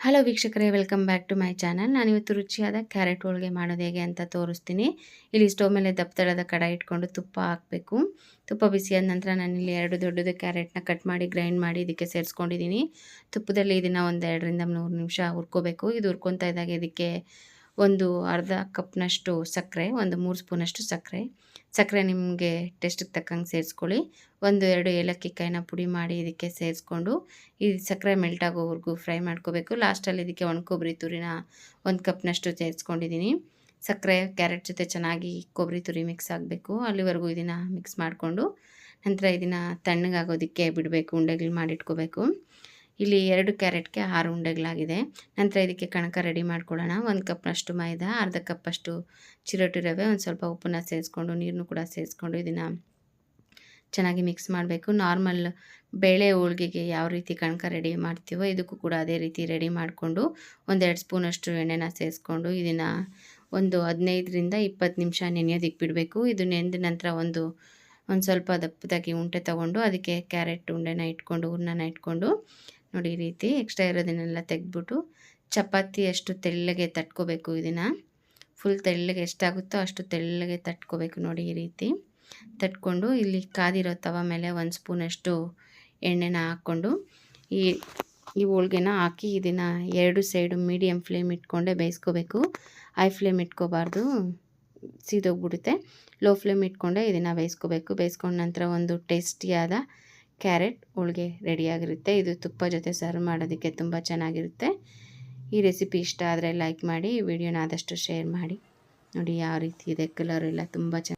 Hello ವೀಕ್ಷಕರೇ welcome back to my channel ನಾನಿವತ್ತು ರುಚಿಯಾದ ಕ್ಯಾರೆಟ್ ಹೋಳಿಗೆ ಮಾಡೋದು ಹೇಗೆ ಅಂತ ತೋರಿಸ್ತೀನಿ. ಇಲ್ಲಿ ಸ್ಟವ್ ಮೇಲೆ ದಪ್ಪತಳದ ಕಡಾಯಿ ಇಟ್ಕೊಂಡು ತುಪ್ಪ ಹಾಕಬೇಕು. ತುಪ್ಪ ಬಿಸಿಯಾದ ನಂತರ ನಾನಿಲ್ಲಿ ಎರಡು ದೊಡ್ಡದು ಕ್ಯಾರೆಟ್ನ ಕಟ್ ಮಾಡಿ ಗ್ರೈಂಡ್ ಮಾಡಿ ಇದಕ್ಕೆ ಸೇರಿಸ್ಕೊಂಡಿದ್ದೀನಿ. ತುಪ್ಪದಲ್ಲಿ ಇದನ್ನು ಒಂದು ಎರಡರಿಂದ ಮೂರು ನಿಮಿಷ ಹುರ್ಕೋಬೇಕು. ಇದು ಹುರ್ಕೊತಾ ಇದ್ದಾಗ ಇದಕ್ಕೆ ಒಂದು ಅರ್ಧ ಕಪ್ನಷ್ಟು ಸಕ್ಕರೆ, ಒಂದು ಮೂರು ಸ್ಪೂನಷ್ಟು ಸಕ್ಕರೆ. ಸಕ್ಕರೆ ನಿಮಗೆ ಟೇಸ್ಟಿಗೆ ತಕ್ಕಂಗೆ ಸೇರಿಸ್ಕೊಳ್ಳಿ. ಒಂದು ಎರಡು ಏಲಕ್ಕಿ ಕಾಯಿನ ಪುಡಿ ಮಾಡಿ ಇದಕ್ಕೆ ಸೇರಿಸ್ಕೊಂಡು ಈ ಸಕ್ಕರೆ ಮೆಲ್ಟ್ ಆಗೋವರೆಗೂ ಫ್ರೈ ಮಾಡ್ಕೋಬೇಕು. ಲಾಸ್ಟಲ್ಲಿ ಇದಕ್ಕೆ ಒಣಕೊಬ್ಬರಿ ತುರಿನ ಒಂದು ಕಪ್ನಷ್ಟು ಸೇರಿಸ್ಕೊಂಡಿದ್ದೀನಿ ಸಕ್ಕರೆ, ಕ್ಯಾರೆಟ್ ಜೊತೆ ಚೆನ್ನಾಗಿ ಕೊಬ್ಬರಿ ತುರಿ ಮಿಕ್ಸ್ ಆಗಬೇಕು. ಅಲ್ಲಿವರೆಗೂ ಇದನ್ನು ಮಿಕ್ಸ್ ಮಾಡಿಕೊಂಡು ನಂತರ ಇದನ್ನು ತಣ್ಣಗಾಗೋದಕ್ಕೆ ಬಿಡಬೇಕು, ಉಂಡೆಗಳು ಮಾಡಿಟ್ಕೋಬೇಕು. ಇಲ್ಲಿ ಎರಡು ಕ್ಯಾರೆಟ್ಗೆ ಆರು ಉಂಡೆಗಳಾಗಿದೆ. ನಂತರ ಇದಕ್ಕೆ ಕಣಕ ರೆಡಿ ಮಾಡ್ಕೊಳ್ಳೋಣ. ಒಂದು ಕಪ್ನಷ್ಟು ಮೈದಾ, ಅರ್ಧ ಕಪ್ಪಷ್ಟು ಚಿರೋಟಿ ರವೆ, ಒಂದು ಸ್ವಲ್ಪ ಉಪ್ಪನ್ನ ಸೇರಿಸ್ಕೊಂಡು ನೀರನ್ನು ಕೂಡ ಸೇರಿಸ್ಕೊಂಡು ಇದನ್ನು ಚೆನ್ನಾಗಿ ಮಿಕ್ಸ್ ಮಾಡಬೇಕು. ನಾರ್ಮಲ್ ಬೇಳೆ ಹೋಳ್ಗೆಗೆ ಯಾವ ರೀತಿ ಕಣಕ ರೆಡಿ ಮಾಡ್ತೀವೋ ಇದಕ್ಕೂ ಕೂಡ ಅದೇ ರೀತಿ ರೆಡಿ ಮಾಡಿಕೊಂಡು, ಒಂದೆರಡು ಸ್ಪೂನಷ್ಟು ಎಣ್ಣೆನ ಸೇರಿಸ್ಕೊಂಡು ಇದನ್ನು ಒಂದು ಹದಿನೈದರಿಂದ ಇಪ್ಪತ್ತು ನಿಮಿಷ ನೆನೆಯೋದಕ್ಕೆ ಬಿಡಬೇಕು. ಇದು ನೆಂದ ನಂತರ ಒಂದು ಒಂದು ಸ್ವಲ್ಪ ದಪ್ಪದಾಗಿ ಉಂಟೆ ತಗೊಂಡು ಅದಕ್ಕೆ ಕ್ಯಾರೆಟ್ ಉಂಡೆನ ಇಟ್ಕೊಂಡು, ಹೂರ್ಣನ ಇಟ್ಕೊಂಡು ನೋಡಿ ಈ ರೀತಿ ಎಕ್ಸ್ಟ್ರಾ ಇರೋದನ್ನೆಲ್ಲ ತೆಗೆದ್ಬಿಟ್ಟು ಚಪಾತಿ ಅಷ್ಟು ತೆಳ್ಳಗೆ ತಟ್ಕೋಬೇಕು ಇದನ್ನು ಫುಲ್ ತೆಳ್ಳಗೆ ಎಷ್ಟಾಗುತ್ತೋ ಅಷ್ಟು ತೆಳ್ಳಗೆ ತಟ್ಕೋಬೇಕು ನೋಡಿ ಈ ರೀತಿ. ತಟ್ಕೊಂಡು ಇಲ್ಲಿ ಕಾದಿರೋ ತವ ಮೇಲೆ ಒಂದು ಸ್ಪೂನಷ್ಟು ಎಣ್ಣೆನ ಹಾಕ್ಕೊಂಡು ಈ ಈ ಹೋಳ್ಗೆನ ಹಾಕಿ ಇದನ್ನು ಎರಡು ಸೈಡು ಮೀಡಿಯಮ್ ಫ್ಲೇಮ್ ಇಟ್ಕೊಂಡೆ ಬೇಯಿಸ್ಕೋಬೇಕು. ಹೈ ಫ್ಲೇಮ್ ಇಟ್ಕೋಬಾರ್ದು. ಸೀದೋಗ್ಬಿಡುತ್ತೆ. ಲೋ ಫ್ಲೇಮ್ ಇಟ್ಕೊಂಡೆ ಇದನ್ನು ಬೇಯಿಸ್ಕೋಬೇಕು. ಬೇಯಿಸ್ಕೊಂಡ ನಂತರ ಒಂದು ಟೇಸ್ಟಿಯಾದ ಕ್ಯಾರೆಟ್ ಹೋಳಿಗೆ ರೆಡಿಯಾಗಿರುತ್ತೆ. ಇದು ತುಪ್ಪ ಜೊತೆ ಸರ್ವ್ ಮಾಡೋದಕ್ಕೆ ತುಂಬ ಚೆನ್ನಾಗಿರುತ್ತೆ. ಈ ರೆಸಿಪಿ ಇಷ್ಟ ಆದರೆ ಲೈಕ್ ಮಾಡಿ ವಿಡಿಯೋನ ಆದಷ್ಟು ಶೇರ್ ಮಾಡಿ. ನೋಡಿ, ಯಾವ ರೀತಿ ಇದೆ, ಕಲರ್ ಎಲ್ಲ ತುಂಬ ಚೆನ್ನಾಗಿ